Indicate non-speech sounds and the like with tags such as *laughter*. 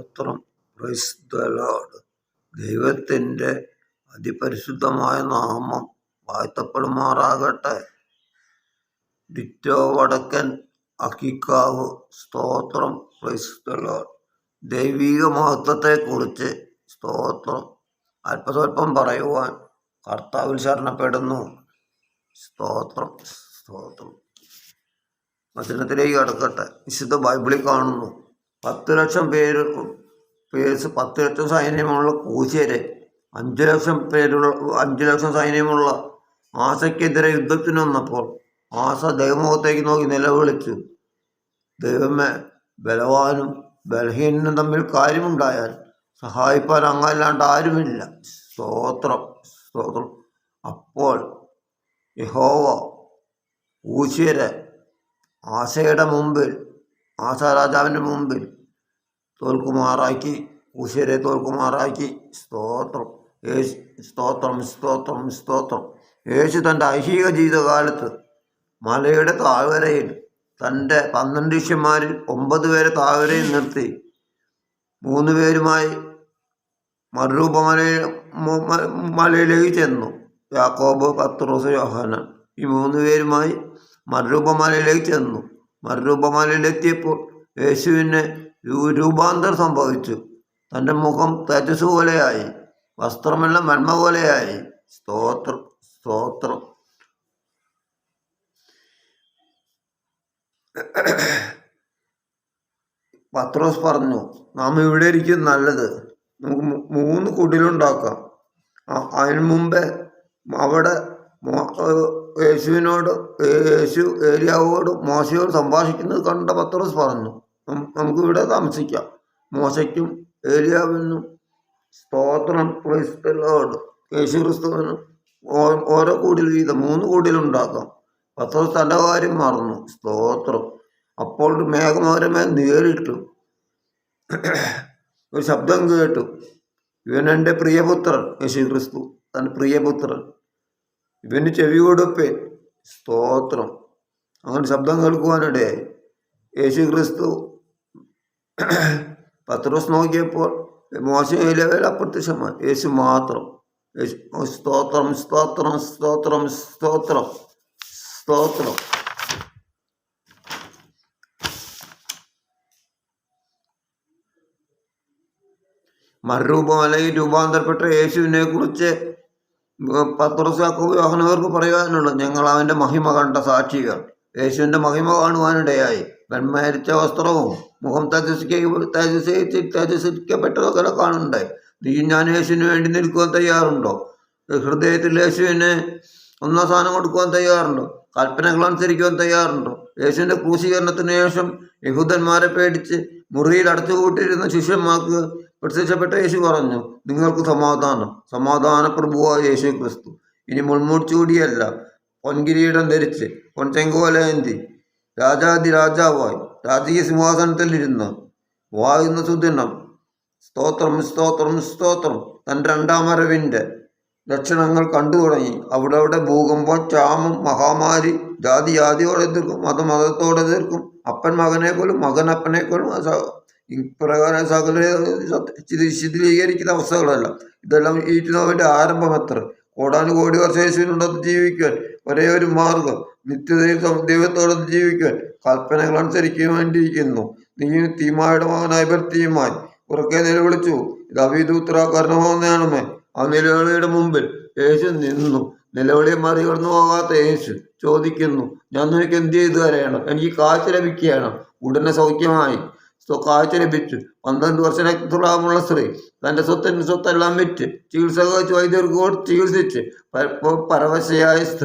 സ്തോത്രം. പ്രൈസ് ദൈവത്തിന്റെ അതിപരിശുദ്ധമായ നാമം വാഴ്ത്തപ്പെടുമാറാകട്ടെ. ഡിറ്റോ വടക്കൻ അക്കിക്കാവ് സ്തോത്രം. പ്രൈസ് ദ ലോർഡ് ദൈവിക മഹത്വത്തെക്കുറിച്ച് സ്തോത്രം. അല്പസ്വല്പം പറയുവാൻ കർത്താവിൽ ശരണപ്പെടുന്നു. സ്തോത്രം സ്തോത്രം. വചനത്തിലേക്ക് കടക്കട്ടെ. വിശുദ്ധ ബൈബിളിൽ കാണുന്നു. പത്ത് ലക്ഷം പേര് പേഴ്സ് പത്ത് ലക്ഷം സൈന്യമുള്ള കൂശ്യരെ അഞ്ച് ലക്ഷം പേരുള്ള അഞ്ച് ലക്ഷം സൈന്യമുള്ള ആശയ്ക്കെതിരെ യുദ്ധത്തിന് വന്നപ്പോൾ ആസ ദൈവമുഖത്തേക്ക് നോക്കി നിലവിളിച്ചു ദൈവമേ ബലവാനും ബലഹീനനും തമ്മിൽ കാര്യമുണ്ടായാൽ സഹായിപ്പാൻ അങ്ങല്ലാണ്ട് ആരുമില്ല. സ്തോത്രം സ്തോത്രം. അപ്പോൾ യഹോവ ഊശ്യരെ ആശയുടെ മുമ്പിൽ ആശാരാജാവിന്റെ മുമ്പിൽ തോൽക്കുമാറാക്കി. ഉശരെ തോൽക്കുമാറാക്കി. സ്തോത്രം. യേശു സ്തോത്രം സ്തോത്രം സ്തോത്രം. യേശു തന്റെ ഐഹിക ജീവിതകാലത്ത് മലയുടെ താഴ്വരയിൽ തന്റെ പന്ത്രണ്ട് ശിഷ്യന്മാരിൽ ഒമ്പത് പേരെ താഴ്വരയിൽ നിർത്തി. മൂന്ന് പേരുമായി മറുരൂപമലയിൽ മലയിലേക്ക് ചെന്നു. യാക്കോബ് പത്രോസ് യോഹന ഈ മൂന്ന് പേരുമായി മറുരൂപമലയിലേക്ക് ചെന്നു. മറുരൂപമലയിലെത്തിയപ്പോൾ യേശുവിന് രൂപാന്തരം സംഭവിച്ചു. തന്റെ മുഖം തേജസ് പോലെയായി. വസ്ത്രമെല്ലാം മന്മ പോലെയായി. സ്തോത്ര സ്തോത്രം. പത്രോസ് പറഞ്ഞു നാം ഇവിടെ ഇരിക്കും നല്ലത്. നമുക്ക് മൂന്ന് കുടിലുണ്ടാക്കാം അതിന് മുമ്പേ അവിടെ യേശുവിനോട് യേശു ഏരിയാവോട് മോശയോട് സംഭാഷിക്കുന്നത് കണ്ട പത്രോസ് പറഞ്ഞു നമുക്ക് ഇവിടെ താമസിക്കാം. മോശയ്ക്കും ഏലിയാവിനും സ്തോത്രം ക്രൈസ്തലോട് യേശു ക്രിസ്തുവിനും ഓരോ കൂടിൽ വീതം മൂന്ന് കൂടിലുണ്ടാക്കാം. പത്ര തന്റെ കാര്യം മറന്നു. സ്തോത്രം. അപ്പോൾ മേഘമോരമേ നേരിട്ടു. ഒരു ശബ്ദം കേട്ടു. ഇവൻ എന്റെ പ്രിയപുത്രൻ. യേശു ക്രിസ്തു തന്റെ പ്രിയപുത്രൻ. ഇവന് ചെവി കൊടുപ്പേ സ്തോത്രം. അങ്ങനെ ശബ്ദം കേൾക്കുവാനിടയായി. യേശു ക്രിസ്തു *clears throat* പത്രോസ് നോക്കിയപ്പോൾ മോശം ഇലവേൽ അപ്രത്യക്ഷമായി യേശു മാത്രം. യേശു സ്തോത്രം സ്തോത്രം സ്തോത്രം സ്തോത്രം സ്തോത്രം. മറുരൂപം അല്ലെങ്കിൽ രൂപാന്തരപ്പെട്ട യേശുവിനെ കുറിച്ച് പത്രോസാക്കോ യോഹനവർക്ക് പറയാനുള്ളത് ഞങ്ങൾ അവന്റെ മഹിമ കണ്ട സാക്ഷികൾ. യേശുവിന്റെ മഹിമ കാണുവാനിടയായി. വെൺമരിച്ച വസ്ത്രവും മുഖം തേജസ്ക തേജസ് തേജസ്കരിക്കപ്പെട്ടതൊക്കെ കാണുന്നുണ്ട്. നീ ഞാൻ യേശുവിന് വേണ്ടി നിൽക്കുവാൻ തയ്യാറുണ്ടോ? ഹൃദയത്തിൽ യേശുവിന് ഒന്നാം സ്ഥാനം കൊടുക്കുവാൻ തയ്യാറുണ്ടോ? കൽപ്പനകൾ അനുസരിക്കുവാൻ തയ്യാറുണ്ടോ? യേശുവിന്റെ ക്രൂശീകരണത്തിന് ശേഷം യഹൂദന്മാരെ പേടിച്ച് മുറിയിൽ അടച്ചുകൂട്ടിയിരുന്ന ശിഷ്യന്മാർക്ക് പ്രത്യക്ഷപ്പെട്ട യേശു പറഞ്ഞു നിങ്ങൾക്ക് സമാധാനം. സമാധാന പ്രഭുവായ യേശു ക്രിസ്തു ഇനി മുൾമുടിച്ചൂടിയല്ല പൊൻകിരീടം ധരിച്ച് പൊൻചെങ്കോലേന്തി രാജാതി രാജാവായി. രാജകീയ സിംഹാസനത്തിലിരുന്ന് വായുന്ന സുദിനം. സ്തോത്രം സ്തോത്രം സ്തോത്രം. തന്റെ രണ്ടാം വരവിന്റെ ലക്ഷണങ്ങൾ കണ്ടു തുടങ്ങി. അവിടെ അവിടെ ഭൂകമ്പം ക്ഷാമം മഹാമാരി ജാതി ജാതിയോടെ എതിർക്കും മത മതത്തോടെ എതിർക്കും. അപ്പൻ മകനെ പോലും മകൻ അപ്പനെ പോലും ഇപ്രകാരം സകല ശിഥിലീകരിക്കുന്ന അവസ്ഥകളല്ല. ഇതെല്ലാം ഈ നോവിന്റെ ആരംഭം എത്ര? കോടാനുകോടി വർഷം ജീവിക്കാൻ ഒരേ ഒരു മാർഗം നിത്യതയിൽ ദൈവത്തോട് ജീവിക്കാൻ കൽപ്പനകൾ അനുസരിക്കാൻ വേണ്ടിയിരിക്കുന്നു. നീ തീമായുടെ മകനായ ഭർത്തിയുമായി ഉറക്കെ നിലവിളിച്ചു. ഇത് അവിദൂത്ര ആ നിലവിളിയുടെ മുമ്പിൽ യേശു നിന്നു. നിലവിളിയെ മറികടന്നു പോകാത്ത യേശു ചോദിക്കുന്നു ഞാൻ നിനക്ക് എന്ത് ചെയ്തു തരയണം എനിക്ക് കാഴ്ച ലഭിക്കുകയാണ്. ഉടനെ സൗഖ്യമായി. കാഴ്ച ലഭിച്ചു. പന്ത്രണ്ട് വർഷ രക്തസ്രാവമുള്ള സ്ത്രീ തന്റെ സ്വത്തിന് സ്വത്തെല്ലാം വിറ്റ് ചികിത്സ വൈദ്യർക്ക് ചികിത്സിച്ച് പരവശയായ